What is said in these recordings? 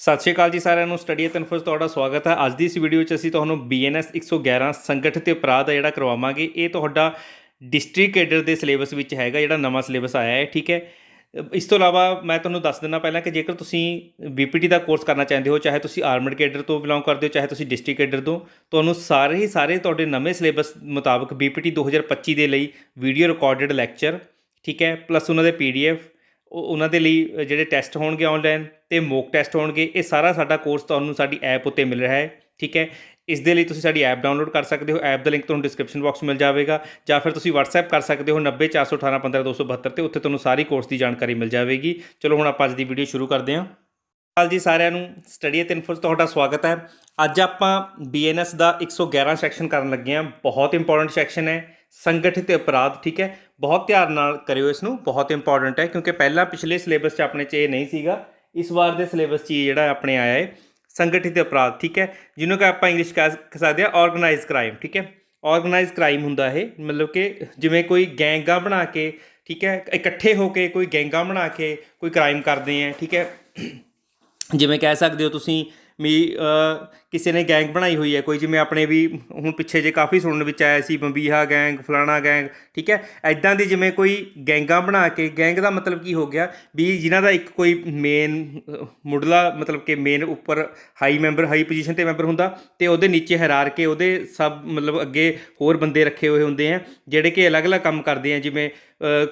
ਸਤਿ ਸ਼੍ਰੀ ਅਕਾਲ ਜੀ ਸਾਰਿਆਂ ਨੂੰ। ਸਟੱਡੀ ਐਟ ਇਨਫੋਸ ਤੁਹਾਡਾ ਸਵਾਗਤ ਹੈ। ਅੱਜ ਦੀ ਇਸ ਵੀਡੀਓ 'ਚ ਅਸੀਂ ਤੁਹਾਨੂੰ BNS 111 ਸੰਗਠਿਤ ਤੇ ਅਪਰਾਧ ਦਾ ਜਿਹੜਾ ਕਰਵਾਵਾਂਗੇ, ਇਹ ਤੁਹਾਡਾ ਡਿਸਟ੍ਰਿਕਟ ਕੇਡਰ ਦੇ ਸਿਲੇਬਸ ਵਿੱਚ ਹੈਗਾ, ਜਿਹੜਾ ਨਵਾਂ ਸਿਲੇਬਸ ਆਇਆ ਹੈ, ਠੀਕ ਹੈ? ਇਸ ਤੋਂ ਇਲਾਵਾ ਮੈਂ ਤੁਹਾਨੂੰ ਦੱਸ ਦਿੰਦਾ ਪਹਿਲਾਂ ਕਿ ਜੇਕਰ ਤੁਸੀਂ BPT ਦਾ ਕੋਰਸ ਕਰਨਾ ਚਾਹੁੰਦੇ ਹੋ, ਚਾਹੇ ਤੁਸੀਂ ਆਰਮਡ ਕੇਡਰ ਤੋਂ ਬਿਲੋਂਗ ਕਰਦੇ ਹੋ, ਚਾਹੇ ਤੁਸੀਂ ਡਿਸਟ੍ਰਿਕਟ ਕੇਡਰ ਤੋਂ, ਤੁਹਾਨੂੰ ਸਾਰੇ ਹੀ ਸਾਰੇ ਤੁਹਾਡੇ ਨਵੇਂ ਸਿਲੇਬਸ ਮੁਤਾਬਕ BPT 2025 ਦੇ ਲਈ ਵੀਡੀਓ ਰਿਕਾਰਡਡ ਲੈਕਚਰ ਠੀਕ ਹੈ? ਪਲੱਸ ਉਹਨਾਂ ਦੇ PDF ਉਹ ਉਹਨਾਂ ਦੇ ਲਈ ਜਿਹੜੇ ਟੈਸਟ ਹੋਣਗੇ ਆਨਲਾਈਨ ਤੇ ਮੋਕ ਟੈਸਟ ਹੋਣਗੇ। ਇਹ ਸਾਰਾ ਸਾਡਾ ਕੋਰਸ ਤੁਹਾਨੂੰ ਸਾਡੀ ਐਪ ਉੱਤੇ ਮਿਲ ਰਿਹਾ ਹੈ, ਠੀਕ ਹੈ? ਇਸ ਦੇ ਲਈ ਤੁਸੀਂ ਸਾਡੀ ਐਪ ਡਾਊਨਲੋਡ ਕਰ ਸਕਦੇ ਹੋ। ਐਪ ਦਾ ਲਿੰਕ ਤੁਹਾਨੂੰ ਡਿਸਕ੍ਰਿਪਸ਼ਨ ਬਾਕਸ ਮਿਲ ਜਾਵੇਗਾ। ਜਾਂ ਫਿਰ ਤੁਸੀਂ WhatsApp ਕਰ ਸਕਦੇ ਹੋ 9041811572 ਤੇ। ਉੱਥੇ ਤੁਹਾਨੂੰ ਸਾਰੀ ਕੋਰਸ ਦੀ ਜਾਣਕਾਰੀ ਮਿਲ ਜਾਵੇਗੀ। ਚਲੋ, ਹੁਣ ਆਪਾਂ ਅੱਜ ਦੀ ਵੀਡੀਓ ਸ਼ੁਰੂ ਕਰਦੇ ਹਾਂ। ਹਾਲ ਜੀ ਸਾਰਿਆਂ ਨੂੰ ਸਟੱਡੀ ਐਟ ਇਨਫੋ 'ਚ ਤੁਹਾਡਾ ਸਵਾਗਤ ਹੈ। ਅੱਜ ਆਪਾਂ BNS ਦਾ 111 ਸੈਕਸ਼ਨ ਕਰਨ ਲੱਗੇ ਹਾਂ। ਬਹੁਤ ਇੰਪੋਰਟੈਂਟ ਸੈਕਸ਼ਨ ਹੈ। ਸੰਗਠਿਤ ਅਪਰਾਧ, ਠੀਕ ਹੈ? ਬਹੁਤ ਧਿਆਨ ਨਾਲ ਕਰਿਓ ਇਸ ਨੂੰ। ਬਹੁਤ ਇੰਪੋਰਟੈਂਟ ਹੈ, ਕਿਉਂਕਿ ਪਹਿਲਾਂ ਪਿਛਲੇ ਸਿਲੇਬਸ 'ਚ ਆਪਣੇ 'ਚ ਇਹ ਨਹੀਂ ਸੀਗਾ। ਇਸ ਵਾਰ ਦੇ ਸਿਲੇਬਸ 'ਚ ਇਹ ਜਿਹੜਾ ਆਪਣੇ ਆਇਆ ਹੈ, ਸੰਗਠਿਤ ਅਪਰਾਧ, ਠੀਕ ਹੈ? ਜਿਹਨੂੰ ਕਿ ਆਪਾਂ ਇੰਗਲਿਸ਼ ਕਹਿ ਸਕਦੇ ਆ ਆਰਗੇਨਾਈਜ਼ ਕ੍ਰਾਈਮ ਠੀਕ ਹੈ? ਆਰਗੇਨਾਈਜ਼ ਕ੍ਰਾਈਮ ਹੁੰਦਾ ਇਹ, ਮਤਲਬ ਕਿ ਜਿਵੇਂ ਕੋਈ ਗੈਂਗਾਂ ਬਣਾ ਕੇ, ਠੀਕ ਹੈ? ਇਕੱਠੇ ਹੋ ਕੇ ਕੋਈ ਗੈਂਗਾਂ ਬਣਾ ਕੇ ਕੋਈ ਕ੍ਰਾਈਮ ਕਰਦੇ ਆ ਠੀਕ ਹੈ? ਜਿਵੇਂ ਕਹਿ ਸਕਦੇ ਹੋ ਤੁਸੀਂ ਵੀ ਕਿਸੇ ਨੇ ਗੈਂਗ ਬਣਾਈ ਹੋਈ ਹੈ, ਕੋਈ ਜਿਵੇਂ ਆਪਣੇ ਵੀ ਹੁਣ ਪਿੱਛੇ ਜੇ ਕਾਫੀ ਸੁਣਨ ਵਿੱਚ ਆਇਆ ਸੀ, ਬੰਬੀਹਾ ਗੈਂਗ, ਫਲਾਣਾ ਗੈਂਗ, ਠੀਕ ਹੈ ਐਦਾਂ ਦੀ ਜਿਵੇਂ ਕੋਈ ਗੈਂਗਾਂ ਬਣਾ ਕੇ, ਗੈਂਗ ਦਾ ਮਤਲਬ ਕੀ ਹੋ ਗਿਆ ਵੀ ਜਿਨ੍ਹਾਂ ਦਾ ਇੱਕ ਕੋਈ ਮੇਨ ਮੁੱਢਲਾ ਮਤਲਬ ਕਿ ਮੇਨ ਉੱਪਰ ਹਾਈ ਮੈਂਬਰ ਹਾਈ ਪੋਜੀਸ਼ਨ ਤੇ ਮੈਂਬਰ ਹੁੰਦਾ ਤੇ ਉਹਦੇ ਨੀਚੇ ਹਰਾਰ ਕੇ ਉਹਦੇ ਸਭ ਮਤਲਬ ਅੱਗੇ ਹੋਰ ਬੰਦੇ ਰੱਖੇ ਹੋਏ ਹੁੰਦੇ ਆ, ਜਿਹੜੇ ਕਿ ਅਲੱਗ-ਅਲੱਗ ਕੰਮ ਕਰਦੇ ਆ, ਜਿਵੇਂ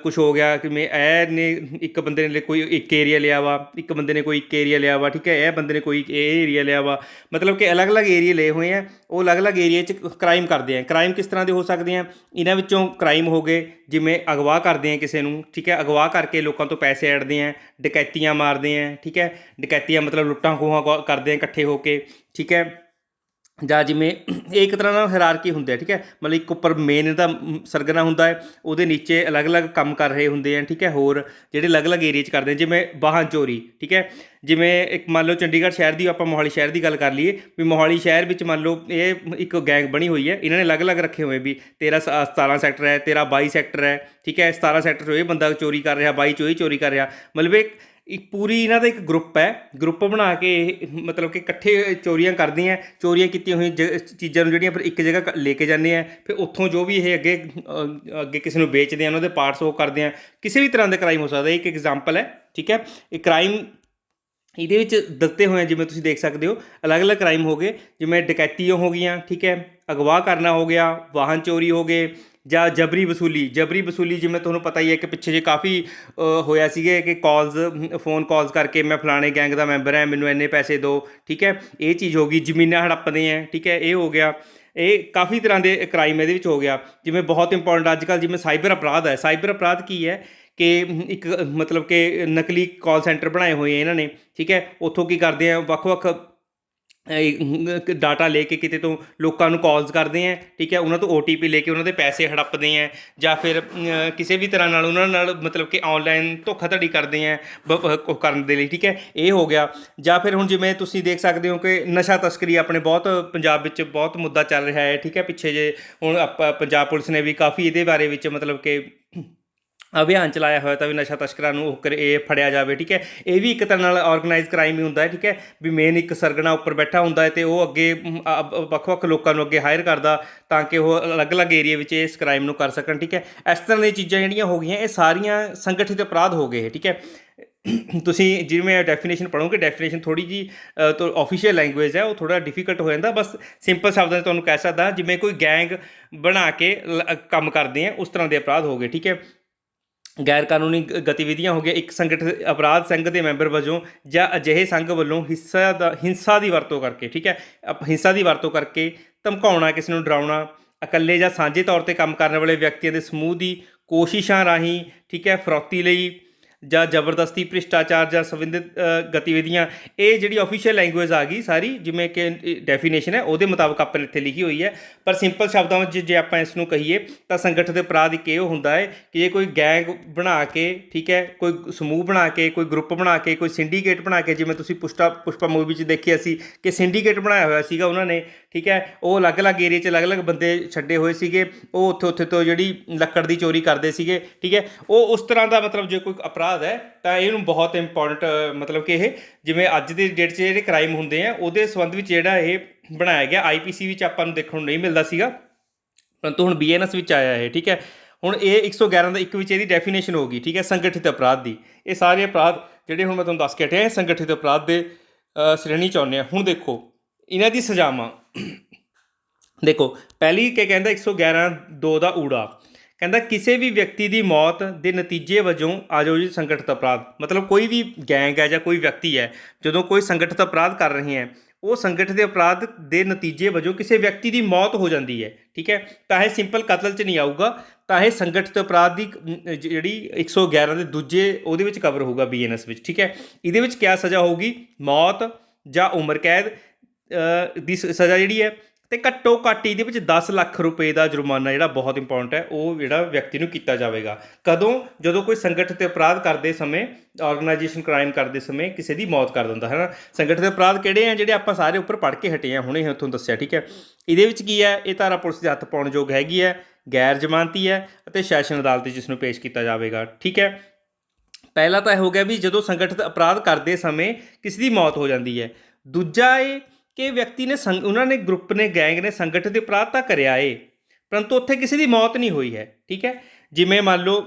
ਕੁਝ ਹੋ ਗਿਆ ਕਿ ਮੈਂ ਇਹ ਨੇ ਇੱਕ ਬੰਦੇ ਨੇ ਕੋਈ ਇੱਕ ਏਰੀਆ ਲਿਆ ਵਾ, ਇੱਕ ਬੰਦੇ ਨੇ ਕੋਈ ਇੱਕ ਏਰੀਆ ਲਿਆ ਵਾ, ਠੀਕ ਹੈ, ਇਹ ਬੰਦੇ ਨੇ ਕੋਈ ਇਹ ਏਰੀਆ ਲਿਆ ਵਾ, ਮਤਲਬ ਕਿ ਅਲੱਗ-ਅਲੱਗ ਏਰੀਆ ਲਏ ਹੋਏ ਆ, ਉਹ ਅਲੱਗ-ਅਲੱਗ ਏਰੀਆ 'ਚ ਕ੍ਰਾਈਮ ਕਰਦੇ ਆ। ਕ੍ਰਾਈਮ ਕਿਸ ਤਰ੍ਹਾਂ ਦੇ ਹੋ ਸਕਦੇ ਆ? ਇਹਨਾਂ ਵਿੱਚੋਂ ਕ੍ਰਾਈਮ ਹੋ ਗਏ, ਜਿਵੇਂ ਅਗਵਾ ਕਰਦੇ ਆ ਕਿਸੇ ਨੂੰ, ਠੀਕ ਹੈ? ਅਗਵਾ ਕਰਕੇ ਲੋਕਾਂ ਤੋਂ ਪੈਸੇ ਐੜਦੇ ਆ, ਡਕੈਤੀਆਂ ਮਾਰਦੇ ਆ, ਠੀਕ ਹੈ? ਡਕੈਤੀਆਂ ਮਤਲਬ ਲੁੱਟਾਂ ਖੋਹਾਂ ਕ- ਕਰਦੇ ਆ ਇਕੱਠੇ ਹੋ ਕੇ, ਠੀਕ ਹੈ? ਜਾਂ ਜਿਵੇਂ ਇਹ ਇੱਕ ਤਰ੍ਹਾਂ ਨਾਲ ਹਾਇਰਾਰਕੀ ਹੁੰਦੀ ਹੈ ਠੀਕ ਹੈ? ਮਤਲਬ ਇੱਕ ਉੱਪਰ ਮੇਨ ਦਾ ਸਰਗਨਾ ਹੁੰਦਾ ਹੈ, ਉਹਦੇ ਨੀਚੇ ਅਲੱਗ-ਅਲੱਗ ਕੰਮ ਕਰ ਰਹੇ ਹੁੰਦੇ ਆ, ਠੀਕ ਹੈ? ਹੋਰ ਜਿਹੜੇ ਅਲੱਗ-ਅਲੱਗ ਏਰੀਆ 'ਚ ਕਰਦੇ ਜਿਵੇਂ ਵਾਹਨ ਚੋਰੀ, ਠੀਕ ਹੈ? ਜਿਵੇਂ ਇੱਕ ਮੰਨ ਲਓ ਚੰਡੀਗੜ੍ਹ ਸ਼ਹਿਰ ਦੀ ਆਪਾਂ ਮੋਹਾਲੀ ਸ਼ਹਿਰ ਦੀ ਗੱਲ ਕਰ ਲਈਏ, ਵੀ ਮੋਹਾਲੀ ਸ਼ਹਿਰ ਵਿੱਚ ਮੰਨ ਲਓ ਇਹ ਇੱਕ ਗੈਂਗ ਬਣੀ ਹੋਈ ਹੈ, ਇਹਨਾਂ ਨੇ ਅਲੱਗ-ਅਲੱਗ ਰੱਖੇ ਹੋਏ ਵੀ ਤੇਰਾ ਸ- 17 ਸੈਕਟਰ ਹੈ, ਤੇਰਾ 22 ਸੈਕਟਰ ਹੈ, ਠੀਕ ਹੈ? 17 ਸੈਕਟਰ 'ਚੋਂ ਇਹ ਬੰਦਾ ਚੋਰੀ ਕਰ ਰਿਹਾ 22 ਚੋਂ ਇਹ ਚੋਰੀ ਕਰ ਰਿਹਾ, ਮਤਲਬ ਇਹ ਇੱਕ ਪੂਰੀ ਇਹਨਾਂ ਦਾ ਇੱਕ ਗਰੁੱਪ ਹੈ। ਗਰੁੱਪ ਬਣਾ ਕੇ ਇਹ ਮਤਲਬ ਕਿ ਇਕੱਠੇ ਚੋਰੀਆਂ ਕਰਦੀਆਂ ਚੋਰੀਆਂ ਕੀਤੀਆਂ ਹੋਈਆਂ ਜ- ਚੀਜ਼ਾਂ ਨੂੰ ਜਿਹੜੀਆਂ ਫਿਰ ਇੱਕ ਜਗ੍ਹਾ ਕ- ਲੈ ਕੇ ਜਾਂਦੇ ਆ ਫਿਰ ਉੱਥੋਂ ਜੋ ਵੀ ਇਹ ਅੱਗੇ ਅੱਗੇ ਕਿਸੇ ਨੂੰ ਵੇਚਦੇ ਆ ਉਹਨਾਂ ਦੇ ਪਾਰਟਸ ਉਹ ਕਰਦੇ ਆ ਕਿਸੇ ਵੀ ਤਰ੍ਹਾਂ ਦਾ ਕ੍ਰਾਈਮ ਹੋ ਸਕਦਾ। ਇਹ ਇੱਕ ਐਗਜ਼ਾਮਪਲ ਹੈ ਠੀਕ ਹੈ। ਇਹ ਕ੍ਰਾਈਮ ਇਹਦੇ ਵਿੱਚ ਦਿੱਤੇ ਹੋਏ ਆ, ਜਿਵੇਂ ਤੁਸੀਂ ਦੇਖ ਸਕਦੇ ਹੋ। ਅਲੱਗ-ਅਲੱਗ ਕ੍ਰਾਈਮ ਹੋ ਗਏ। ਜਿਵੇਂ ਡਕੈਤੀਆਂ ਹੋ ਗਈਆਂ ਠੀਕ ਹੈ। ਅਗਵਾ ਕਰਨਾ ਹੋ ਗਿਆ ਵਾਹਨ ਚੋਰੀ ਹੋ ਗਏ। ਜਾਂ ਜਬਰੀ ਵਸੂਲੀ ਜਬਰੀ ਵਸੂਲੀ ਜਿਵੇਂ ਤੁਹਾਨੂੰ ਪਤਾ ਹੀ ਹੈ ਕਿ ਪਿੱਛੇ ਜੇ ਕਾਫੀ ਹੋਇਆ ਸੀਗੇ ਕਿ ਕਾਲਸ ਫੋਨ ਕਾਲਸ ਕਰਕੇ ਮੈਂ ਫਲਾਣੇ ਗੈਂਗ ਦਾ ਮੈਂਬਰ ਹਾਂ, ਮੈਨੂੰ ਇੰਨੇ ਪੈਸੇ ਦਿਓ, ਠੀਕ ਹੈ? ਇਹ ਚੀਜ਼ ਹੋ ਗਈ, ਜ਼ਮੀਨਾਂ ਹੜੱਪਦੇ ਆ ਠੀਕ ਹੈ? ਇਹ ਹੋ ਗਿਆ। ਇਹ ਕਾਫੀ ਤਰ੍ਹਾਂ ਦੇ ਕ੍ਰਾਈਮ ਇਹਦੇ ਵਿੱਚ ਹੋ ਗਿਆ। ਜਿਵੇਂ ਬਹੁਤ ਇੰਪੋਰਟੈਂਟ ਅੱਜ ਕੱਲ੍ਹ ਜਿਵੇਂ ਸਾਈਬਰ ਅਪਰਾਧ ਹੈ। ਸਾਈਬਰ ਅਪਰਾਧ ਕੀ ਹੈ ਕਿ ਇੱਕ ਮਤਲਬ ਕਿ ਨਕਲੀ ਕਾਲ ਸੈਂਟਰ ਬਣਾਏ ਹੋਏ ਇਹਨਾਂ ਨੇ, ਠੀਕ ਹੈ? ਉੱਥੋਂ ਕੀ ਕਰਦੇ ਆ? ਵੱਖ-ਵੱਖ ਡਾਟਾ ਲੈ ਕੇ ਕਿਤੇ ਤੋਂ ਲੋਕਾਂ ਨੂੰ ਕਾਲਸ ਕਰਦੇ ਹੈ ਠੀਕ ਹੈ ਉਹਨਾਂ ਤੋਂ OTP ਲੈ ਕੇ ਉਹਨਾਂ ਦੇ ਪੈਸੇ ਹੜੱਪਦੇ ਹੈ ਜਾਂ ਫਿਰ ਕਿਸੇ ਵੀ ਤਰ੍ਹਾਂ ਨਾਲ ਉਹਨਾਂ ਨਾਲ ਮਤਲਬ ਕਿ ਆਨਲਾਈਨ ਧੋਖਾਧੜੀ ਕਰਦੇ ਹੈ ਬ- ਕਰਨ ਦੇ ਲਈ, ਠੀਕ ਹੈ ਇਹ ਹੋ ਗਿਆ। ਜਾਂ ਫਿਰ ਹੁਣ ਜਿਵੇਂ ਤੁਸੀਂ ਦੇਖ ਸਕਦੇ ਹੋ ਕਿ ਨਸ਼ਾ ਤਸਕਰੀ ਆਪਣੇ ਬਹੁਤ ਪੰਜਾਬ ਵਿੱਚ ਬਹੁਤ ਮੁੱਦਾ ਚੱਲ ਰਿਹਾ ਹੈ ਠੀਕ ਹੈ ਪਿੱਛੇ ਜੇ ਹੁਣ ਆਪਾਂ ਪੰਜਾਬ ਪੁਲਿਸ ਨੇ ਵੀ ਕਾਫੀ ਇਹਦੇ ਬਾਰੇ ਵਿੱਚ ਮਤਲਬ ਕਿ ਅਭਿਆਨ ਚਲਾਇਆ ਹੋਇਆ ਤਾਂ ਵੀ ਨਸ਼ਾ ਤਸਕਰਾਂ ਨੂੰ ਉਹ ਕਰੇ ਇਹ ਫੜਿਆ ਜਾਵੇ, ਠੀਕ ਹੈ? ਇਹ ਵੀ ਇੱਕ ਤਰ੍ਹਾਂ ਨਾਲ ਆਰਗੇਨਾਈਜ਼ ਕ੍ਰਾਈਮ ਹੀ ਹੁੰਦਾ ਹੈ, ਠੀਕ ਹੈ? ਵੀ ਮੇਨ ਇੱਕ ਸਰਗਣਾ ਉੱਪਰ ਬੈਠਾ ਹੁੰਦਾ ਹੈ ਤੇ ਉਹ ਅੱਗੇ ਵੱਖ-ਵੱਖ ਲੋਕਾਂ ਨੂੰ ਅੱਗੇ ਹਾਇਰ ਕਰਦਾ ਤਾਂ ਕਿ ਉਹ ਅਲੱਗ-ਅਲੱਗ ਏਰੀਆ ਵਿੱਚ ਇਸ ਕ੍ਰਾਈਮ ਨੂੰ ਕਰ ਸਕਣ, ਠੀਕ ਹੈ? ਇਸ ਤਰ੍ਹਾਂ ਦੀਆਂ ਚੀਜ਼ਾਂ ਜਿਹੜੀਆਂ ਹੋ ਗਈਆਂ, ਇਹ ਸਾਰੀਆਂ ਸੰਗਠਿਤ ਅਪਰਾਧ ਹੋ ਗਏ, ਠੀਕ ਹੈ? ਤੁਸੀਂ ਜਿਵੇਂ ਡੈਫੀਨੇਸ਼ਨ ਪੜੋਗੇ ਡੈਫੀਨੇਸ਼ਨ ਥੋੜੀ ਜੀ ਤੋਂ ਆਫੀਸ਼ੀਅਲ ਲੈਂਗੁਏਜ ਹੈ, ਉਹ ਥੋੜਾ ਡਿਫਿਕਲਟ ਹੋ ਜਾਂਦਾ, ਬਸ ਸਿੰਪਲ ਸ਼ਬਦਾਂ 'ਚ ਤੁਹਾਨੂੰ ਕਹਿ ਸਕਦਾ, ਜਿਵੇਂ ਕੋਈ ਗੈਂਗ ਬਣਾ ਕੇ ਲ- ਕੰਮ ਕਰਦੇ ਆ, ਉਸ ਤਰ੍ਹਾਂ ਦੇ ਅਪਰਾਧ ਹੋ ਗਏ, ਠੀਕ ਹੈ? ਗੈਰ ਕਾਨੂੰਨੀ ਗ- ਗਤੀਵਿਧੀਆਂ ਹੋ ਗਿਆ ਇੱਕ ਸੰਗਠਿਤ ਅਪਰਾਧ ਸੰਘ ਦੇ ਮੈਂਬਰ ਵਜੋਂ ਜਾਂ ਅਜਿਹੇ ਸੰਘ ਵੱਲੋਂ ਹਿੱਸਾ ਦਾ, ਹਿੰਸਾ ਦੀ ਵਰਤੋਂ ਕਰਕੇ, ਠੀਕ ਹੈ? ਅਪ- ਹਿੰਸਾ ਦੀ ਵਰਤੋਂ ਕਰਕੇ ਧਮਕਾਉਣਾ, ਕਿਸੇ ਨੂੰ ਡਰਾਉਣਾ, ਇਕੱਲੇ ਜਾਂ ਸਾਂਝੇ ਤੌਰ ਤੇ ਕੰਮ ਕਰਨ ਵਾਲੇ ਵਿਅਕਤੀਆਂ ਦੇ ਸਮੂਹ ਦੀ ਕੋਸ਼ਿਸ਼ਾਂ ਰਾਹੀਂ, ਠੀਕ ਹੈ, ਫਰੌਤੀ ਲਈ ਜਾਂ ਜ਼ਬਰਦਸਤੀ ਭ੍ਰਿਸ਼ਟਾਚਾਰ ਜਾਂ ਸੰਬੰਧਿਤ ਗਤੀਵਿਧੀਆਂ, ਇਹ ਜਿਹੜੀ ਆਫੀਸ਼ੀਅਲ ਲੈਂਗੁਏਜ ਆ ਗਈ ਸਾਰੀ, ਜਿਵੇਂ ਕਿ ਡੈਫੀਨੇਸ਼ਨ ਹੈ, ਉਹਦੇ ਮੁਤਾਬਕ ਆਪਾਂ ਇੱਥੇ ਲਿਖੀ ਹੋਈ ਹੈ। ਪਰ ਸਿੰਪਲ ਸ਼ਬਦਾਂ ਵਿੱਚ ਜੇ ਆਪਾਂ ਇਸ ਨੂੰ ਕਹੀਏ, ਤਾਂ ਸੰਗਠਿਤ ਅਪਰਾਧ ਇੱਕ ਇਹ ਹੁੰਦਾ ਹੈ ਕਿ ਜੇ ਕੋਈ ਗੈਂਗ ਬਣਾ ਕੇ, ਠੀਕ ਹੈ, ਕੋਈ ਸਮੂਹ ਬਣਾ ਕੇ, ਕੋਈ ਗਰੁੱਪ ਬਣਾ ਕੇ, ਕੋਈ ਸਿੰਡੀਕੇਟ ਬਣਾ ਕੇ, ਜਿਵੇਂ ਤੁਸੀਂ ਪੁਸ਼ਟਾ, ਪੁਸ਼ਪਾ ਮੂਵੀ ਵਿੱਚ ਦੇਖਿਆ ਸੀ ਕਿ ਸਿੰਡੀਕੇਟ ਬਣਾਇਆ ਹੋਇਆ ਸੀਗਾ ਉਹਨਾਂ ਨੇ ਠੀਕ ਹੈ? ਉਹ ਅਲੱਗ-ਅਲੱਗ ਏਰੀਆ 'ਚ ਅਲੱਗ-ਅਲੱਗ ਬੰਦੇ ਛੱਡੇ ਹੋਏ ਸੀਗੇ। ਉਹ ਉੱਥੇ ਉੱਥੇ ਤੋਂ ਜਿਹੜੀ ਲੱਕੜ ਦੀ ਚੋਰੀ ਕਰਦੇ ਸੀਗੇ, ਠੀਕ ਹੈ? ਉਹ ਉਸ ਤਰ੍ਹਾਂ ਦਾ ਮਤਲਬ ਜੇ ਕੋਈ ਅਪਰਾਧ ਹੈ, ਤਾਂ ਇਹਨੂੰ ਬਹੁਤ ਇੰਪੋਰਟੈਂਟ ਮਤਲਬ ਕਿ ਇਹ ਜਿਵੇਂ ਅੱਜ ਦੇ ਡੇਟ 'ਚ ਜਿਹੜੇ ਕ੍ਰਾਈਮ ਹੁੰਦੇ ਆ, ਉਹਦੇ ਸੰਬੰਧ ਵਿੱਚ ਜਿਹੜਾ ਇਹ ਬਣਾਇਆ ਗਿਆ। ਆਈਪੀਸੀ ਵਿੱਚ ਆਪਾਂ ਨੂੰ ਦੇਖਣ ਨੂੰ ਨਹੀਂ ਮਿਲਦਾ ਸੀਗਾ। ਪਰੰਤੂ ਹੁਣ ਬੀਐਨਐਸ ਵਿੱਚ ਆਇਆ ਹੈ ਠੀਕ ਹੈ? ਹੁਣ ਇਹ 111 ਦਾ ਇੱਕ ਵਿੱਚ ਇਹਦੀ ਡੈਫੀਨੇਸ਼ਨ ਹੋ ਗਈ, ਠੀਕ ਹੈ? ਸੰਗਠਿਤ ਅਪਰਾਧ ਦੀ। ਇਹ ਸਾਰੇ ਅਪਰਾਧ ਜਿਹੜੇ ਹੁਣ ਮੈਂ ਤੁਹਾਨੂੰ ਦੱਸ ਕੇ ਹਟਿਆ, ਇਹ ਸੰਗਠਿਤ ਅਪਰਾਧ ਦੇ ਸ਼੍ਰੇਣੀ ਚ ਆਉਂਦੇ ਆ। ਹੁਣ ਦੇਖੋ, ਇਹਨਾਂ ਦੀ ਸਜ਼ਾਵਾਂ ਦੇਖੋ ਪਹਿਲੀ ਕੀ ਕਹਿੰਦਾ 111 2 ਦਾ ਊੜਾ। ਕਹਿੰਦਾ ਕਿਸੇ ਵੀ ਵਿਅਕਤੀ ਦੀ ਮੌਤ ਦੇ ਨਤੀਜੇ ਵਜੋਂ ਆਯੋਜਿਤ ਸੰਗਠਿਤ ਅਪਰਾਧ। ਮਤਲਬ ਕੋਈ ਵੀ ਗੈਂਗ ਹੈ ਜਾਂ ਕੋਈ ਵਿਅਕਤੀ ਹੈ ਜਦੋਂ ਕੋਈ ਸੰਗਠਿਤ ਅਪਰਾਧ ਕਰ ਰਹੇ ਹੈ ਉਹ ਸੰਗਠਿਤ ਅਪਰਾਧ ਦੇ ਨਤੀਜੇ ਵਜੋਂ ਕਿਸੇ ਵਿਅਕਤੀ ਦੀ ਮੌਤ ਹੋ ਜਾਂਦੀ ਹੈ ਠੀਕ ਹੈ? ਤਾਂ ਇਹ ਸਿੰਪਲ ਕਤਲ 'ਚ ਨਹੀਂ ਆਊਗਾ ਤਾਂ ਇਹ ਸੰਗਠਿਤ ਅਪਰਾਧ ਦੀ ਅਮ, ਜਿਹੜੀ 111 ਦੇ ਦੂਜੇ ਉਹਦੇ ਵਿੱਚ ਕਵਰ ਹੋਊਗਾ ਬੀਐਨਐਸ ਵਿੱਚ ਠੀਕ ਹੈ? ਇਹਦੇ ਵਿੱਚ ਕਿਆ ਸਜ਼ਾ ਹੋਊਗੀ? ਮੌਤ ਜਾਂ ਉਮਰ ਕੈਦ ਦੀ ਸਜ਼ਾ ਜਿਹੜੀ ਹੈ ਤੇ ਘੱਟੋ ਘੱਟ ਇਹਦੇ ਵਿੱਚ 10 ਲੱਖ ਰੁਪਏ ਦਾ ਜੁਰਮਾਨਾ ਜਿਹੜਾ ਬਹੁਤ ਇੰਪੋਰਟੈਂਟ ਹੈ, ਉਹ ਜਿਹੜਾ ਵਿਅਕਤੀ ਨੂੰ ਕੀਤਾ ਜਾਵੇਗਾ। ਕਦੋਂ? ਜਦੋਂ ਕੋਈ ਸੰਗਠਿਤ ਅਪਰਾਧ ਕਰਦੇ ਸਮੇਂ ਆਰਗੇਨਾਈਜੇਸ਼ਨ ਕ੍ਰਾਈਮ ਕਰਦੇ ਸਮੇਂ ਕਿਸੇ ਦੀ ਮੌਤ ਕਰ ਦਿੰਦਾ ਹੈ ਨਾ ਸੰਗਠਿਤ ਅਪਰਾਧ ਕਿਹੜੇ ਆ ਜਿਹੜੇ ਆਪਾਂ ਸਾਰੇ ਉੱਪਰ ਪੜ੍ਹ ਕੇ ਹਟੇ ਆ? ਹੁਣੇ ਹੀ ਤੁਹਾਨੂੰ ਦੱਸਿਆ, ਠੀਕ ਹੈ? ਇਹਦੇ ਵਿੱਚ ਕੀ ਹੈ? ਇਹ ਧਾਰਾ ਪੁਲਿਸ ਦੇ ਹੱਥ ਪਾਉਣ ਯੋਗ ਹੈਗੀ ਹੈ, ਗੈਰ ਜ਼ਮਾਨਤੀ ਹੈ ਅਤੇ ਸੈਸ਼ਨ ਅਦਾਲਤ ਜਿਸ ਨੂੰ ਪੇਸ਼ ਕੀਤਾ ਜਾਵੇਗਾ, ਠੀਕ ਹੈ? ਪਹਿਲਾ ਤਾਂ ਇਹ ਹੋ ਗਿਆ ਵੀ ਜਦੋਂ ਸੰਗਠਿਤ ਅਪਰਾਧ ਕਰਦੇ ਸਮੇਂ ਕਿਸੇ ਦੀ ਮੌਤ ਹੋ ਜਾਂਦੀ ਹੈ। ਦੂਜਾ ਇਹ ਕਿ ਵਿਅਕਤੀ ਨੇ ਸੰਗ, ਉਹਨਾਂ ਨੇ ਗਰੁੱਪ ਨੇ ਗੈਂਗ ਨੇ ਸੰਗਠਿਤ ਅਪਰਾਧ ਤਾਂ ਕਰਿਆ ਏ, ਪਰੰਤੂ ਉੱਥੇ ਕਿਸੇ ਦੀ ਮੌਤ ਨਹੀਂ ਹੋਈ ਹੈ, ਠੀਕ ਹੈ? ਜਿਵੇਂ ਮੰਨ ਲਓ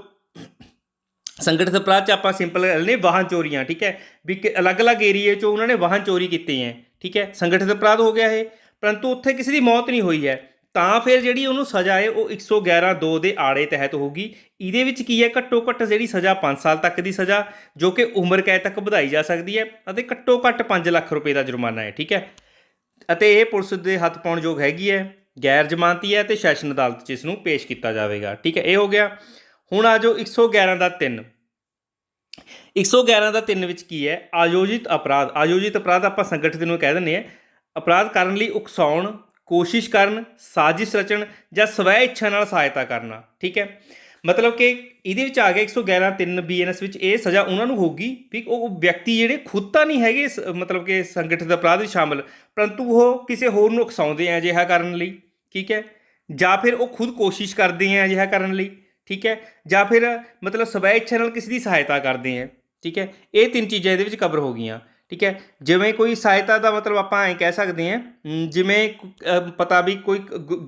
ਸੰਗਠਿਤ ਅਪਰਾਧ ਚ ਆਪਾਂ ਸਿੰਪਲ ਗੱਲ ਨੇ ਵਾਹਨ ਚੋਰੀਆਂ, ਠੀਕ ਹੈ? ਵੀ ਅਲੱਗ-ਅਲੱਗ ਏਰੀਏ ਚੋਂ ਉਹਨਾਂ ਨੇ ਵਾਹਨ ਚੋਰੀ ਕੀਤੇ ਹੈ, ਠੀਕ ਹੈ? ਸੰਗਠਿਤ ਅਪਰਾਧ ਹੋ ਗਿਆ ਇਹ, ਪਰੰਤੂ ਉੱਥੇ ਕਿਸੇ ਦੀ ਮੌਤ ਨਹੀਂ ਹੋਈ ਹੈ, ਤਾਂ ਫਿਰ ਜਿਹੜੀ ਉਹਨੂੰ ਸਜ਼ਾ ਹੈ, ਉਹ 111 2 ਦੇ ਆੜੇ ਤਹਿਤ ਹੋਊਗੀ। ਇਹਦੇ ਵਿੱਚ ਕੀ ਹੈ? ਘੱਟੋ ਘੱਟ ਜਿਹੜੀ ਸਜ਼ਾ 5 ਸਾਲ ਤੱਕ ਦੀ ਸਜ਼ਾ, ਜੋ ਕਿ ਉਮਰ ਕੈਦ ਤੱਕ ਵਧਾਈ ਜਾ ਸਕਦੀ ਹੈ ਅਤੇ ਘੱਟੋ ਘੱਟ 5 ਲੱਖ ਰੁਪਏ ਦਾ ਜੁਰਮਾਨਾ ਹੈ, ਠੀਕ ਹੈ? ਅਤੇ ਇਹ ਪੁਲਿਸ ਦੇ ਹੱਥ ਪਾਉਣ ਯੋਗ ਹੈਗੀ ਹੈ, ਗੈਰ ਜ਼ਮਾਨਤੀ ਹੈ ਤੇ ਸੈਸ਼ਨ ਅਦਾਲਤ 'ਚ ਇਸ ਨੂੰ ਪੇਸ਼ ਕੀਤਾ ਜਾਵੇਗਾ। ਠੀਕ ਹੈ, ਇਹ ਹੋ ਗਿਆ। ਹੁਣ ਆ ਜਾਓ 111 ਦਾ 3 111 ਦਾ 3 ਵਿੱਚ ਕੀ ਹੈ? ਆਯੋਜਿਤ ਅਪਰਾਧ। ਆਯੋਜਿਤ ਅਪਰਾਧ ਆਪਾਂ ਸੰਗਠਿਤ ਨੂੰ ਕਹਿ ਦਿੰਦੇ ਆ ਅਪਰਾਧ ਕਰਨ ਲਈ ਉਕਸਾਉਣ, ਕੋਸ਼ਿਸ਼ ਕਰਨ, ਸਾਜ਼ਿਸ਼ ਰਚਣ ਜਾਂ ਸਵੈ ਇੱਛਾ ਨਾਲ ਸਹਾਇਤਾ ਕਰਨਾ। ਠੀਕ ਹੈ? ਮਤਲਬ ਕਿ ਇਹਦੇ ਵਿੱਚ ਆ ਗਿਆ 111 3 ਬੀਐਨਐਸ ਵਿੱਚ ਇਹ ਸਜ਼ਾ ਉਹਨਾਂ ਨੂੰ ਹੋਗੀ ਵੀ ਉਹ ਵਿਅਕਤੀ ਜਿਹੜੇ ਖੁਦ ਤਾਂ ਨਹੀਂ ਹੈਗੇ ਸ- ਮਤਲਬ ਕਿ ਸੰਗਠਿਤ ਅਪਰਾਧ ਵਿੱਚ ਸ਼ਾਮਲ, ਪਰੰਤੂ ਉਹ ਕਿਸੇ ਹੋਰ ਨੂੰ ਉਕਸਾਉਂਦੇ ਆ ਅਜਿਹਾ ਕਰਨ ਲਈ, ਠੀਕ ਹੈ? ਜਾਂ ਫਿਰ ਉਹ ਖੁਦ ਕੋਸ਼ਿਸ਼ ਕਰਦੇ ਆ ਅਜਿਹਾ ਕਰਨ ਲਈ, ਠੀਕ ਹੈ? ਜਾਂ ਫਿਰ ਮਤਲਬ ਸਵੈ ਇੱਛਾ ਨਾਲ ਕਿਸੇ ਦੀ ਸਹਾਇਤਾ ਕਰਦੇ ਆ, ਠੀਕ ਹੈ? ਇਹ ਤਿੰਨ ਚੀਜ਼ਾਂ ਇਹਦੇ ਵਿੱਚ ਕਵਰ ਹੋ ਗਈਆਂ, ਠੀਕ ਹੈ? ਜਿਵੇਂ ਕੋਈ ਸਹਾਇਤਾ ਦਾ ਮਤਲਬ ਆਪਾਂ ਐਂ ਕਹਿ ਸਕਦੇ ਹਾਂ ਜਿਵੇਂ ਪਤਾ ਵੀ ਕੋਈ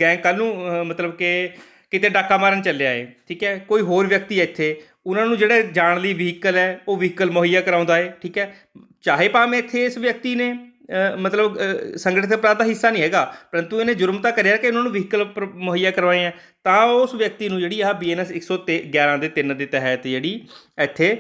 ਗੈਂਗ ਕੱਲ ਨੂੰ ਮਤਲਬ ਕਿ ਕਿਤੇ ਡਾਕਾ ਮਾਰਨ ਚੱਲਿਆ ਏ, ਠੀਕ ਹੈ? ਕੋਈ ਹੋਰ ਵਿਅਕਤੀ ਇੱਥੇ, ਉਹਨਾਂ ਨੂੰ ਜਿਹੜਾ ਜਾਣ ਲਈ ਵਹੀਕਲ ਹੈ, ਉਹ ਵਹੀਕਲ ਮੁਹੱਈਆ ਕਰਾਉਂਦਾ ਏ, ਠੀਕ ਹੈ? ਚਾਹੇ ਭਾਵੇਂ ਇੱਥੇ ਇਸ ਵਿਅਕਤੀ ਨੇ ਮਤਲਬ ਸੰਗਠਿਤ ਅਪਰਾਧ ਦਾ ਹਿੱਸਾ ਨਹੀਂ ਹੈਗਾ, ਪਰੰਤੂ ਇਹਨੇ ਜੁਰਮ ਤਾਂ ਕਰਿਆ ਕਿ ਉਹਨਾਂ ਨੂੰ ਵਹੀਕਲ ਮੁਹੱਈਆ ਕਰਵਾਏ ਆ, ਤਾਂ ਉਸ ਵਿਅਕਤੀ ਨੂੰ ਜਿਹੜੀ ਆ ਬੀਐਨਐਸ 111 ਦੇ 3 ਦੇ ਤਹਿਤ ਜਿਹੜੀ ਇੱਥੇ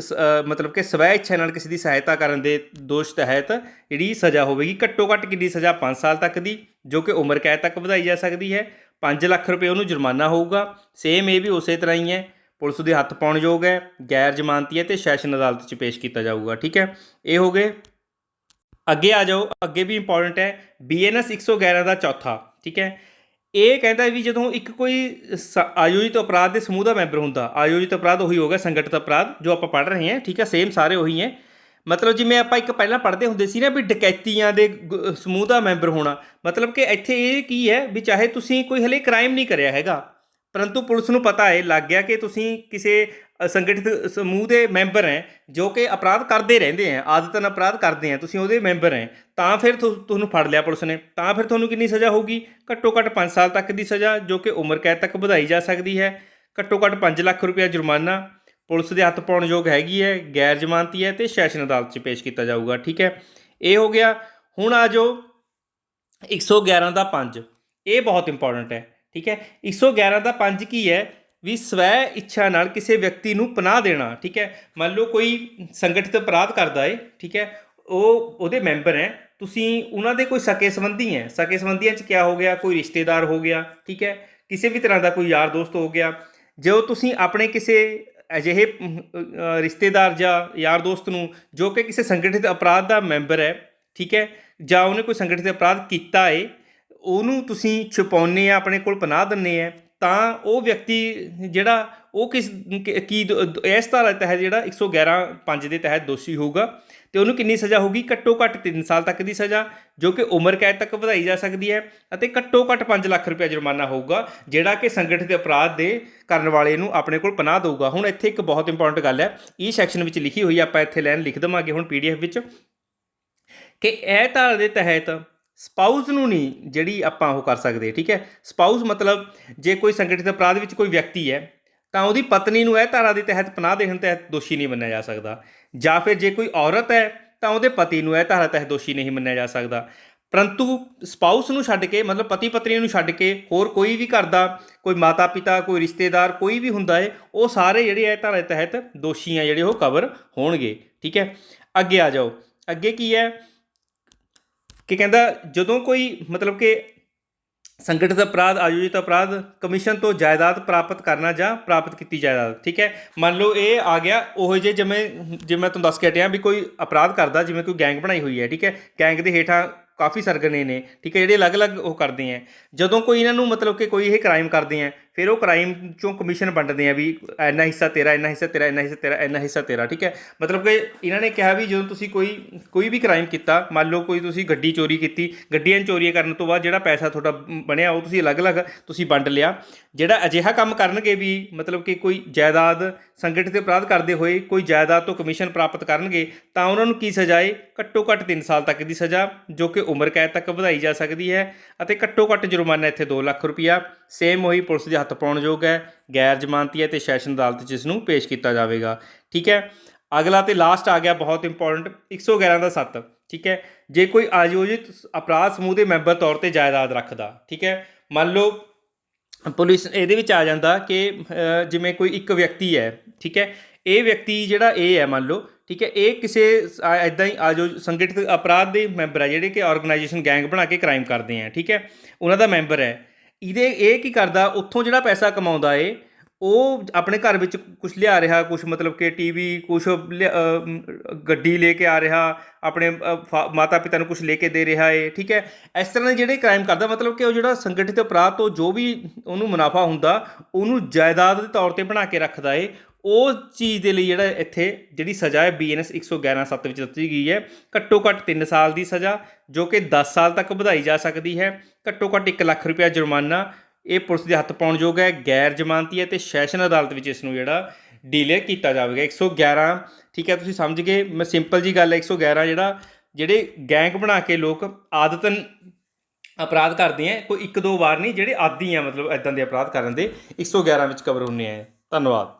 ਸ- ਮਤਲਬ ਕਿ ਸਵੈ ਇੱਛਾ ਨਾਲ ਕਿਸੇ ਦੀ ਸਹਾਇਤਾ ਕਰਨ ਦੇ ਦੋਸ਼ ਤਹਿਤ ਜਿਹੜੀ ਸਜ਼ਾ ਹੋਵੇਗੀ, ਘੱਟੋ ਘੱਟ ਕਿੰਨੀ ਸਜ਼ਾ 5 ਸਾਲ ਤੱਕ ਦੀ, ਜੋ ਕਿ ਉਮਰ ਕੈਦ ਤੱਕ ਵਧਾਈ ਜਾ ਸਕਦੀ ਹੈ 5 ਲੱਖ ਰੁਪਏ ਉਹਨੂੰ ਜੁਰਮਾਨਾ ਹੋਊਗਾ। ਸੇਮ ਇਹ ਵੀ ਉਸੇ ਤਰ੍ਹਾਂ ਹੀ ਹੈ। ਪੁਲਿਸ ਦੇ ਹੱਥ ਪਾਉਣ ਯੋਗ ਹੈ, ਗੈਰ ਜ਼ਮਾਨਤੀ ਹੈ ਤੇ ਸੈਸ਼ਨ ਅਦਾਲਤ 'ਚ ਪੇਸ਼ ਕੀਤਾ ਜਾਊਗਾ, ਠੀਕ ਹੈ? ਇਹ ਹੋ ਗਏ। ਅੱਗੇ ਆ ਜਾਓ, ਅੱਗੇ ਵੀ ਇੰਪੋਰਟੈਂਟ ਹੈ ਬੀਐਨਐਸ 111 ਦਾ ਚੌਥਾ, ਠੀਕ ਹੈ? ਇਹ ਕਹਿੰਦਾ ਵੀ ਜਦੋਂ ਇੱਕ ਕੋਈ ਸ- ਆਯੋਜਿਤ ਅਪਰਾਧ ਦੇ ਸਮੂਹ ਦਾ ਮੈਂਬਰ ਹੁੰਦਾ, ਆਯੋਜਿਤ ਅਪਰਾਧ ਉਹੀ ਹੋਗਾ ਸੰਗਠਿਤ ਅਪਰਾਧ, ਜੋ ਆਪਾਂ ਪੜ੍ਹ ਰਹੇ ਹਾਂ, ਠੀਕ ਹੈ? ਸੇਮ ਸਾਰੇ ਉਹੀ ਹੈ। ਮਤਲਬ ਜਿਵੇਂ ਆਪਾਂ ਇੱਕ ਪਹਿਲਾਂ ਪੜ੍ਹਦੇ ਹੁੰਦੇ ਸੀ ਨਾ ਵੀ ਡਕੈਤੀਆਂ ਦੇ ਗ- ਸਮੂਹ ਦਾ ਮੈਂਬਰ ਹੋਣਾ, ਮਤਲਬ ਕਿ ਇੱਥੇ ਇਹ ਕੀ ਹੈ ਵੀ ਚਾਹੇ ਤੁਸੀਂ ਕੋਈ ਹਲੇ ਕ੍ਰਾਈਮ ਨਹੀਂ ਕਰਿਆ ਹੈਗਾ, ਪਰੰਤੂ ਪੁਲਿਸ ਨੂੰ ਪਤਾ ਹੈ, ਲੱਗ ਗਿਆ ਕਿ ਤੁਸੀਂ ਕਿਸੇ ਸੰਗਠਿਤ ਸਮੂਹ ਦੇ ਮੈਂਬਰ ਹੈ, ਜੋ ਕਿ ਅਪਰਾਧ ਕਰਦੇ ਰਹਿੰਦੇ ਆ ਆਦਤਨ ਅਪਰਾਧ ਕਰਦੇ ਆ ਤੁਸੀਂ ਉਹਦੇ ਮੈਂਬਰ ਹੈ, ਤਾਂ ਫਿਰ ਤੁਹਾਨੂੰ ਫੜ ਲਿਆ ਪੁਲਿਸ ਨੇ, ਤਾਂ ਫਿਰ ਤੁਹਾਨੂੰ ਕਿੰਨੀ ਸਜ਼ਾ ਹੋਊਗੀ? ਘੱਟੋ ਘੱਟ 5 ਸਾਲ ਤੱਕ ਦੀ ਸਜ਼ਾ, ਜੋ ਕਿ ਉਮਰ ਕੈਦ ਤੱਕ ਵਧਾਈ ਜਾ ਸਕਦੀ ਹੈ, ਘੱਟੋ ਘੱਟ 5 ਲੱਖ ਰੁਪਏ ਜੁਰਮਾਨਾ ਪੁਲਿਸ ਦੇ ਹੱਥ ਪਾਉਣ ਯੋਗ ਹੈਗੀ ਹੈ, ਗੈਰ ਜ਼ਮਾਨਤੀ ਹੈ ਤੇ ਸੈਸ਼ਨ ਅਦਾਲਤ 'ਚ ਪੇਸ਼ ਕੀਤਾ ਜਾਊਗਾ, ਠੀਕ ਹੈ? ਇਹ ਹੋ ਗਿਆ। ਹੁਣ ਆ ਜਾਓ 111 ਦਾ 5 ਇਹ ਬਹੁਤ ਇੰਪੋਰਟੈਂਟ ਹੈ, ਠੀਕ ਹੈ? 111 ਦਾ 5 ਕੀ ਹੈ? ਵੀ ਸਵੈ ਇੱਛਾ ਨਾਲ ਕਿਸੇ ਵਿਅਕਤੀ ਨੂੰ ਪਨਾਹ ਦੇਣਾ, ਠੀਕ ਹੈ? ਮੰਨ ਲਓ ਕੋਈ ਸੰਗਠਿਤ ਅਪਰਾਧ ਕਰਦਾ ਏ, ਠੀਕ ਹੈ? ਉਹ ਉਹਦੇ ਮੈਂਬਰ ਹੈ, ਤੁਸੀਂ ਉਹਨਾਂ ਦੇ ਕੋਈ ਸਕੇ ਸੰਬੰਧੀ ਹੈ? ਸਕੇ ਸੰਬੰਧੀਆਂ 'ਚ ਕਿਆ ਹੋ ਗਿਆ? ਕੋਈ ਰਿਸ਼ਤੇਦਾਰ ਹੋ ਗਿਆ, ਠੀਕ ਹੈ? ਕਿਸੇ ਵੀ ਤਰ੍ਹਾਂ ਦਾ ਕੋਈ ਯਾਰ ਦੋਸਤ ਹੋ ਗਿਆ। ਜੋ ਤੁਸੀਂ ਆਪਣੇ ਕਿਸੇ ਅਜਿਹੇ ਰਿਸ਼ਤੇਦਾਰ ਜਾਂ ਯਾਰ ਦੋਸਤ ਨੂੰ ਜੋ ਕਿ ਕਿਸੇ ਸੰਗਠਿਤ ਅਪਰਾਧ ਦਾ ਮੈਂਬਰ ਹੈ, ਠੀਕ ਹੈ, ਜਾਂ ਉਹਨੇ ਕੋਈ ਸੰਗਠਿਤ ਅਪਰਾਧ ਕੀਤਾ ਹੈ ਉਹਨੂੰ ਤੁਸੀਂ ਛੁਪਾਉਂਦੇ ਆ, ਆਪਣੇ ਕੋਲ ਪਨਾਹ ਦਿੰਦੇ ਆ ਤਾਂ ਉਹ ਵਿਅਕਤੀ ਜਿਹੜਾ ਉਹ ਕਿਸ ਕੀ ਦ- ਇਸ ਧਾਰਾ ਤਹਿਤ ਜਿਹੜਾ 111 5 ਦੇ ਤਹਿਤ ਦੋਸ਼ੀ ਹੋਊਗਾ ਤੇ ਉਹਨੂੰ ਕਿੰਨੀ ਸਜ਼ਾ ਹੋਊਗੀ? ਘੱਟੋ ਘੱਟ 3 ਸਾਲ ਤੱਕ ਦੀ ਸਜ਼ਾ, ਜੋ ਕਿ ਉਮਰ ਕੈਦ ਤੱਕ ਵਧਾਈ ਜਾ ਸਕਦੀ ਹੈ ਅਤੇ ਘੱਟੋ ਘੱਟ 5 ਲੱਖ ਰੁਪਏ ਜੁਰਮਾਨਾ ਹੋਊਗਾ, ਜਿਹੜਾ ਕਿ ਸੰਗਠਿਤ ਅਪਰਾਧ ਦੇ ਕਰਨ ਵਾਲੇ ਨੂੰ ਆਪਣੇ ਕੋਲ ਪਨਾਹ ਦੇਊਗਾ। ਹੁਣ ਇੱਥੇ ਇੱਕ ਬਹੁਤ ਇੰਪੋਰਟੈਂਟ ਗੱਲ ਹੈ ਈ ਸੈਕਸ਼ਨ ਵਿੱਚ ਲਿਖੀ ਹੋਈ ਆਪਾਂ ਇੱਥੇ ਲਾਈਨ ਲਿਖ ਦੇਵਾਂਗੇ ਹੁਣ ਪੀਡੀਐਫ ਵਿੱਚ, ਕਿ ਇਹ ਧਾਰਾ ਦੇ ਤਹਿਤ ਸਪਾਊਸ ਨੂੰ ਨਹੀਂ ਜਿਹੜੀ ਆਪਾਂ ਉਹ ਕਰ ਸਕਦੇ, ਠੀਕ ਹੈ? ਸਪਾਊਸ ਮਤਲਬ ਜੇ ਕੋਈ ਸੰਗਠਿਤ ਅਪਰਾਧ ਵਿੱਚ ਕੋਈ ਵਿਅਕਤੀ ਹੈ, ਤਾਂ ਉਹਦੀ ਪਤਨੀ ਨੂੰ ਇਹ ਧਾਰਾ ਦੇ ਤਹਿਤ ਪਨਾਹ ਦੇਣ ਤਹਿਤ ਦੋਸ਼ੀ ਨਹੀਂ ਮੰਨਿਆ ਜਾ ਸਕਦਾ। ਜਾਂ ਫਿਰ ਜੇ ਕੋਈ ਔਰਤ ਹੈ, ਤਾਂ ਉਹਦੇ ਪਤੀ ਨੂੰ ਇਹ ਧਾਰਾ ਤਹਿਤ ਦੋਸ਼ੀ ਨਹੀਂ ਮੰਨਿਆ ਜਾ ਸਕਦਾ। ਪਰੰਤੂ ਸਪਾਊਸ ਨੂੰ ਛੱਡ ਕੇ, ਮਤਲਬ ਪਤੀ ਪਤਨੀ ਨੂੰ ਛੱਡ ਕੇ ਹੋਰ ਕੋਈ ਵੀ ਘਰ ਦਾ, ਕੋਈ ਮਾਤਾ ਪਿਤਾ ਕੋਈ ਰਿਸ਼ਤੇਦਾਰ, ਕੋਈ ਵੀ ਹੁੰਦਾ ਹੈ, ਉਹ ਸਾਰੇ ਜਿਹੜੇ ਇਹ ਧਾਰਾ ਤਹਿਤ ਦੋਸ਼ੀ ਆ, ਜਿਹੜੇ ਉਹ ਕਵਰ ਹੋਣਗੇ, ਠੀਕ ਹੈ? ਅੱਗੇ ਆ ਜਾਓ। ਅੱਗੇ ਕੀ ਹੈ? ਕਿ ਕਹਿੰਦਾ ਜਦੋਂ ਕੋਈ ਮਤਲਬ ਕਿ ਸੰਗਠਿਤ ਅਪਰਾਧ, ਆਯੋਜਿਤ ਅਪਰਾਧ ਕਮਿਸ਼ਨ ਤੋਂ ਜਾਇਦਾਦ ਪ੍ਰਾਪਤ ਕਰਨਾ ਜਾਂ ਪ੍ਰਾਪਤ ਕੀਤੀ ਜਾਇਦਾਦ, ਠੀਕ ਹੈ? ਮੰਨ ਲਓ ਇਹ ਆ ਗਿਆ, ਉਹ ਜੇ ਜਿਵੇਂ ਜਿਵੇਂ ਮੈਂ ਤੁਹਾਨੂੰ ਦੱਸ ਕੇ ਹਟਿਆ ਵੀ ਕੋਈ ਅਪਰਾਧ ਕਰਦਾ, ਜਿਵੇਂ ਕੋਈ ਗੈਂਗ ਬਣਾਈ ਹੋਈ ਹੈ, ਠੀਕ ਹੈ? ਗੈਂਗ ਦੇ ਹੇਠਾਂ ਕਾਫੀ ਸਰਗਨੇ ਨੇ, ਠੀਕ ਹੈ? ਜਿਹੜੇ ਅਲੱਗ-ਅਲੱਗ ਉਹ ਕਰਦੇ ਆ ਜਦੋਂ ਕੋਈ ਇਹਨਾਂ ਨੂੰ ਮਤਲਬ ਕਿ ਕੋਈ ਇਹ ਕ੍ਰਾਈਮ ਕਰਦੇ ਆ ਫਿਰ ਉਹ ਕ੍ਰਾਈਮ ਚੋਂ ਕਮਿਸ਼ਨ ਵੰਡਦੇ ਆ ਵੀ ਇੰਨਾ ਹਿੱਸਾ ਤੇਰਾ, ਇੰਨਾ ਹਿੱਸਾ ਤੇਰਾ, ਇੰਨਾ ਹਿੱਸਾ ਤੇਰਾ, ਇੰਨਾ ਹਿੱਸਾ ਤੇਰਾ, ਠੀਕ ਹੈ? ਮਤਲਬ ਕਿ ਇਹਨਾਂ ਨੇ ਕਿਹਾ ਵੀ ਜਦੋਂ ਤੁਸੀਂ ਕੋਈ ਕੋਈ ਵੀ ਕ੍ਰਾਈਮ ਕੀਤਾ, ਮੰਨ ਲਓ ਕੋਈ ਤੁਸੀਂ ਗੱਡੀ ਚੋਰੀ ਕੀਤੀ, ਗੱਡੀਆਂ ਚੋਰੀਆਂ ਕਰਨ ਤੋਂ ਬਾਅਦ ਜਿਹੜਾ ਪੈਸਾ ਤੁਹਾਡਾ ਬਣਿਆ, ਉਹ ਤੁਸੀਂ ਅਲੱਗ-ਅਲੱਗ ਤੁਸੀਂ ਵੰਡ ਲਿਆ। ਜਿਹੜਾ ਅਜਿਹਾ ਕੰਮ ਕਰਨਗੇ ਵੀ, ਮਤਲਬ ਕਿ ਕੋਈ ਜਾਇਦਾਦ ਸੰਗਠਿਤ ਅਪਰਾਧ ਕਰਦੇ ਹੋਏ ਕੋਈ ਜਾਇਦਾਦ ਤੋਂ ਕਮਿਸ਼ਨ ਪ੍ਰਾਪਤ ਕਰਨਗੇ, ਤਾਂ ਉਹਨਾਂ ਨੂੰ ਕੀ ਸਜ਼ਾ ਏ? ਘੱਟੋ ਘੱਟ 3 ਸਾਲ ਤੱਕ ਦੀ ਸਜ਼ਾ, ਜੋ ਕਿ ਉਮਰ ਕੈਦ ਤੱਕ ਵਧਾਈ ਜਾ ਸਕਦੀ ਹੈ ਅਤੇ ਘੱਟੋ ਘੱਟ ਜੁਰਮਾਨਾ ਇੱਥੇ 2 ਲੱਖ ਰੁਪਇਆ। ਸੇਮ ਹੋਈ ਪੁਲਿਸ ਦੇ ਹੱਥ ਹੱਥ ਪਾਉਣ ਯੋਗ ਹੈ, ਗੈਰ ਜ਼ਮਾਨਤੀ ਹੈ ਤੇ ਸੈਸ਼ਨ ਅਦਾਲਤ 'ਚ ਇਸ ਨੂੰ ਪੇਸ਼ ਕੀਤਾ ਜਾਵੇਗਾ। ਠੀਕ ਹੈ? ਅਗਲਾ ਤੇ ਲਾਸਟ ਆ ਗਿਆ ਬਹੁਤ ਇੰਪੋਰਟੈਂਟ 111 ਦਾ 7 ਠੀਕ ਹੈ? ਜੇ ਕੋਈ ਆਯੋਜਿਤ ਅਪਰਾਧ ਸਮੂਹ ਦੇ ਮੈਂਬਰ ਤੌਰ ਤੇ ਜਾਇਦਾਦ ਰੱਖਦਾ, ਠੀਕ ਹੈ? ਮੰਨ ਲਓ, ਪੁਲਿਸ ਇਹਦੇ ਵਿੱਚ ਆ ਜਾਂਦਾ ਕਿ ਜਿਵੇਂ ਕੋਈ ਇੱਕ ਵਿਅਕਤੀ ਹੈ, ਠੀਕ ਹੈ? ਇਹ ਵਿਅਕਤੀ ਜਿਹੜਾ ਇਹ ਹੈ, ਮੰਨ ਲਓ, ਠੀਕ ਹੈ? ਇਹ ਕਿਸੇ ਐਦਾਂ ਹੀ ਆਜੋ, ਸੰਗਠਿਤ ਅਪਰਾਧ ਦੇ ਮੈਂਬਰ ਹੈ, ਜਿਹੜੇ ਕਿ ਆਰਗੇਨਾਈਜੇਸ਼ਨ ਗੈਂਗ ਬਣਾ ਕੇ ਕ੍ਰਾਈਮ ਕਰਦੇ ਆ ਠੀਕ ਹੈ? ਉਹਨਾਂ ਦਾ ਮੈਂਬਰ ਹੈ। ਇਹਦੇ ਇਹ ਕੀ ਕਰਦਾ, ਉੱਥੋਂ ਜਿਹੜਾ ਪੈਸਾ ਕਮਾਉਂਦਾ ਏ, ਉਹ ਆਪਣੇ ਘਰ ਵਿੱਚ ਕੁਝ ਲਿਆ ਰਿਹਾ ਕੁਝ ਮਤਲਬ ਕਿ ਟੀਵੀ ਕੁਝ ਗੱਡੀ ਲੈ ਕੇ ਆ ਰਿਹਾ, ਆਪਣੇ ਮਾਤਾ ਪਿਤਾ ਨੂੰ ਕੁਝ ਲੈ ਕੇ ਦੇ ਰਿਹਾ ਏ, ਠੀਕ ਹੈ? ਇਸ ਤਰ੍ਹਾਂ ਦੇ ਜਿਹੜੇ ਕ੍ਰਾਈਮ ਕਰਦਾ, ਮਤਲਬ ਕਿ ਉਹ ਜਿਹੜਾ ਸੰਗਠਿਤ ਅਪਰਾਧ ਤੋਂ ਜੋ ਵੀ ਉਹਨੂੰ ਮੁਨਾਫਾ ਹੁੰਦਾ, ਉਹਨੂੰ ਜਾਇਦਾਦ ਦੇ ਤੌਰ ਤੇ ਬਣਾ ਕੇ ਰੱਖਦਾ ਏ ਉਹ ਚੀਜ਼ ਦੇ ਲਈ ਜਿਹੜਾ ਇੱਥੇ ਜਿਹੜੀ ਸਜ਼ਾ ਹੈ ਬੀਐਨਐਸ 111 7 ਵਿੱਚ ਦਿੱਤੀ ਗਈ ਹੈ, ਘੱਟੋ ਘੱਟ 3 ਸਾਲ ਦੀ ਸਜ਼ਾ, ਜੋ ਕਿ 10 ਸਾਲ ਤੱਕ ਵਧਾਈ ਜਾ ਸਕਦੀ ਹੈ, ਘੱਟੋ ਘੱਟ 1 ਲੱਖ ਰੁਪਇਆ ਜੁਰਮਾਨਾ, ਇਹ ਪੁਲਿਸ ਦੇ ਹੱਥ ਪਾਉਣ ਯੋਗ ਹੈ, ਗੈਰ ਜ਼ਮਾਨਤੀ ਹੈ ਤੇ ਸੈਸ਼ਨ ਅਦਾਲਤ ਵਿੱਚ ਇਸ ਨੂੰ ਜਿਹੜਾ ਡੀਲੇ ਕੀਤਾ ਜਾਵੇਗਾ। 111 ਠੀਕ ਹੈ, ਤੁਸੀਂ ਸਮਝ ਗਏ, ਮੈਂ ਸਿੰਪਲ ਜੀ ਗੱਲ ਹੈ 111 ਜਿਹੜਾ, ਜਿਹੜੇ ਗੈਂਗ ਬਣਾ ਕੇ ਲੋਕ ਆਦਤਨ ਅਪਰਾਧ ਕਰਦੇ ਆ ਕੋਈ ਇੱਕ ਦੋ ਵਾਰ ਨਹੀਂ, ਜਿਹੜੇ ਆਦੀ ਆ ਮਤਲਬ ਇਦਾਂ ਦੇ ਅਪਰਾਧ ਕਰਨ ਦੇ 111 ਵਿੱਚ ਕਵਰ ਹੁੰਨੇ ਆ ਧੰਨਵਾਦ।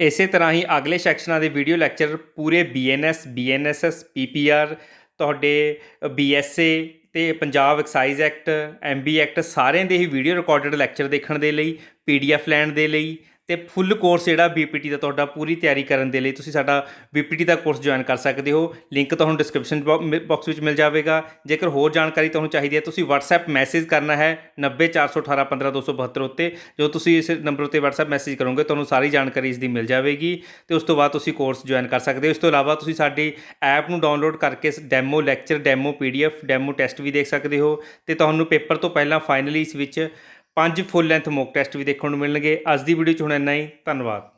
ਇਸੇ ਤਰ੍ਹਾਂ ਹੀ ਅਗਲੇ ਸੈਕਸ਼ਨਾਂ ਦੇ ਵੀਡੀਓ ਲੈਕਚਰ ਪੂਰੇ ਬੀਐਨਐਸ ਬੀਐਨਐਸਐਸ ਪੀਪੀਆਰ ਤੁਹਾਡੇ ਬੀਐਸਏ ਤੇ Punjab excise act MB act ਸਾਰਿਆਂ ਦੇ ਹੀ ਵੀਡੀਓ ਰਿਕਾਰਡਡ ਲੈਕਚਰ ਦੇਖਣ ਦੇ ਲਈ ਪੀਡੀਐਫ ਲੈਣ ਦੇ ਲਈ ਤੇ ਫੁੱਲ ਕੋਰਸ ਜਿਹੜਾ ਬੀਪੀਟੀ ਦਾ ਤੁਹਾਡਾ ਪੂਰੀ ਤਿਆਰੀ ਕਰਨ ਦੇ ਲਈ ਤੁਸੀਂ ਸਾਡਾ ਬੀਪੀਟੀ ਦਾ ਕੋਰਸ ਜੁਆਇਨ ਕਰ ਸਕਦੇ ਹੋ। ਲਿੰਕ ਤੁਹਾਨੂੰ ਡਿਸਕ੍ਰਿਪਸ਼ਨ ਬਾਕਸ ਵਿੱਚ ਮਿਲ ਜਾਵੇਗਾ। ਜੇਕਰ ਹੋਰ ਜਾਣਕਾਰੀ ਤੁਹਾਨੂੰ ਚਾਹੀਦੀ ਹੈ, ਤੁਸੀਂ WhatsApp ਮੈਸੇਜ ਕਰਨਾ ਹੈ 9041815272 ਉੱਤੇ। ਜੋ ਤੁਸੀਂ ਇਸ ਨੰਬਰ ਉੱਤੇ WhatsApp ਮੈਸੇਜ ਕਰੋਗੇ, ਤੁਹਾਨੂੰ ਸਾਰੀ ਜਾਣਕਾਰੀ ਇਸ ਦੀ ਮਿਲ ਜਾਵੇਗੀ। ਤੇ ਉਸ ਤੋਂ ਬਾਅਦ ਤੁਸੀਂ ਕੋਰਸ ਜੁਆਇਨ ਕਰ ਸਕਦੇ ਹੋ। ਇਸ ਤੋਂ ਇਲਾਵਾ ਤੁਸੀਂ ਸਾਡੀ ਐਪ ਨੂੰ ਡਾਊਨਲੋਡ ਕਰਕੇ demo lecture demo PDF demo test ਵੀ ਦੇਖ ਸਕਦੇ ਹੋ। ਤੇ ਤੁਹਾਨੂੰ ਪੇਪਰ ਤੋਂ ਪਹਿਲਾਂ ਫਾਈਨਲੀ ਇਸ ਵਿੱਚ ਪੰਜ ਫੁੱਲ ਲੈਂਥ ਮੌਕ ਟੈਸਟ ਵੀ ਦੇਖਣ ਨੂੰ ਮਿਲਣਗੇ। ਅੱਜ ਦੀ ਵੀਡੀਓ 'ਚ ਹੁਣ ਇੰਨਾ ਹੀ। ਧੰਨਵਾਦ।